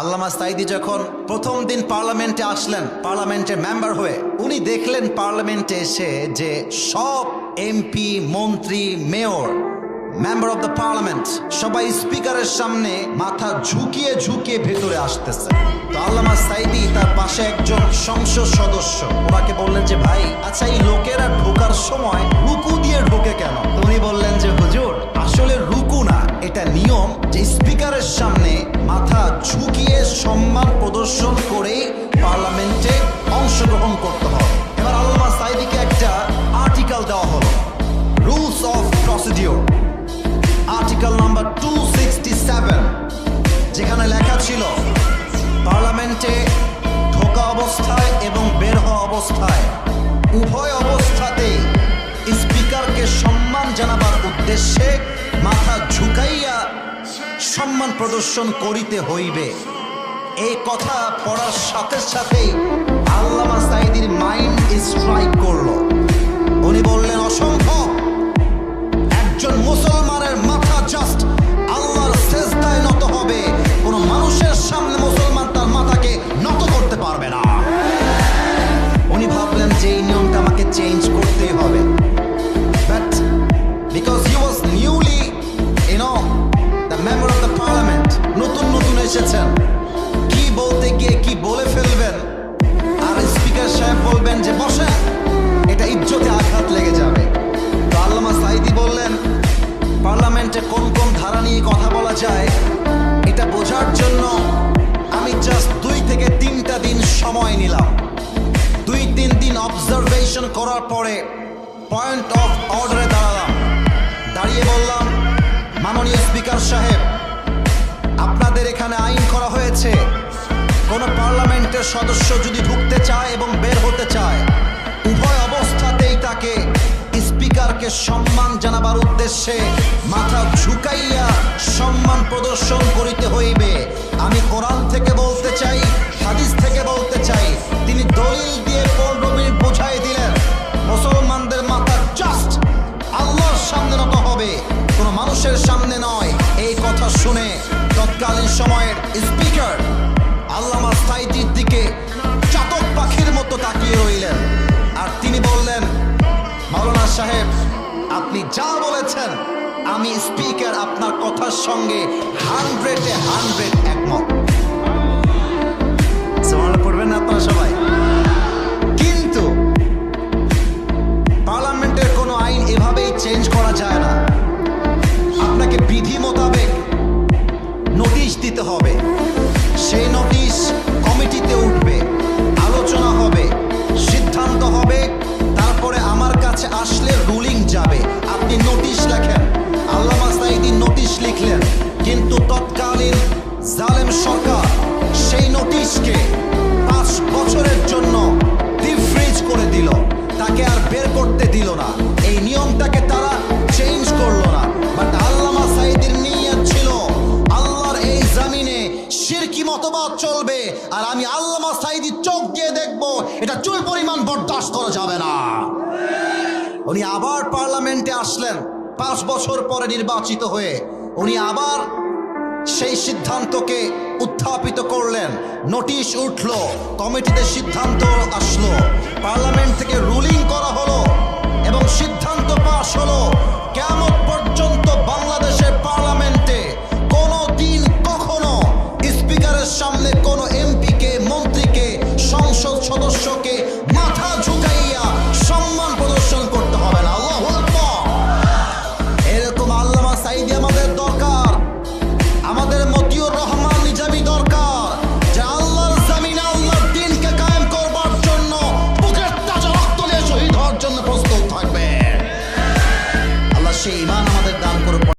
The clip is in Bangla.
আল্লামা সাইদি যখন প্রথম দিন পার্লামেন্টে আসলেন, পার্লামেন্টের মেম্বার হয়ে, উনি দেখলেন পার্লামেন্টে এসে যে সব এমপি, মন্ত্রী, mayor, member of the parliament, সবাই স্পিকারের সামনে মাথা ঝুঁকিয়ে ঝুঁকিয়ে ভেতরে আসতেছে। তো আল্লামা সাইদি তার পাশে একজন সংসদ সদস্য, ওনাকে বললেন যে, ভাই আচ্ছা এই লোকেরা ঢোকার সময় রুকু দিয়ে ঢোকে কেন? উনি বললেন যে, হুজুর টু সিক্সটি সেভেন যেখানে লেখা ছিল, পার্লামেন্টে ঢোকা অবস্থায় এবং বের হওয়া অবস্থায় উভয় অবস্থাতেই স্পিকারকে সম্মান জানাবার উদ্দেশ্যে মাথা ঝুঁকাইয়া সম্মান প্রদর্শন করিতে হইবে। এই কথা পড়ার সাথে সাথেই আল্লামা সাইদির মাইন্ড স্ট্রাইক করল। পার্লামেন্টে কোন কোন ধারা নিয়ে কথা বলা যায়, এটা বোঝার জন্য আমি জাস্ট দুই থেকে তিনটা দিন সময় নিলাম। দুই, তিন দিন অবজারভেশন করার পরে পয়েন্ট অফ অর্ডারে দাঁড়ালাম। দাঁড়িয়ে বললাম, মাননীয় স্পিকার সাহেব, আপনাদের এখানে আইন করা হয়েছে। কোনো পার্লামেন্টের সদস্য যদি ঢুকতে চায় এবং বের হতে চায় সম্মান জানাবার উদ্দেশ্যে মাথা ঝুঁকাইয়া সম্মান প্রদর্শন করিতে হইবে। আমি কোরআন থেকে বলতে চাই, হাদিস থেকে বলতে চাই। তিনি দলিল দিয়ে পনেরো মিনিট বুঝাই দিলেন। মুসলমানদের মাথা জাস্ট আল্লাহর সামনে নত হবে। কোনো মানুষের সামনে নয়। এই কথা শুনে তৎকালীন সময়ের আপনি যা বলেছেন আমি স্পিকার আপনার কথার সঙ্গে হান্ড্রেডে হান্ড্রেড একমত। মতবাদ চলবে, আর আমি আল্লামা সাইদি চোখ দিয়ে দেখব, এটা চুল পরিমাণ বরদাস্ত করা যাবে না। উনি আবার পার্লামেন্টে আসলেন, পাঁচ বছর পরে নির্বাচিত হয়ে। উনি আবার সেই সিদ্ধান্তকে উত্থাপিত করলেন, নোটিশ উঠল, কমিটিতে সিদ্ধান্ত আসলো। পার্লামেন্ট থেকে রুলিং করা হলো, এবং সিদ্ধান্ত পাশ হলো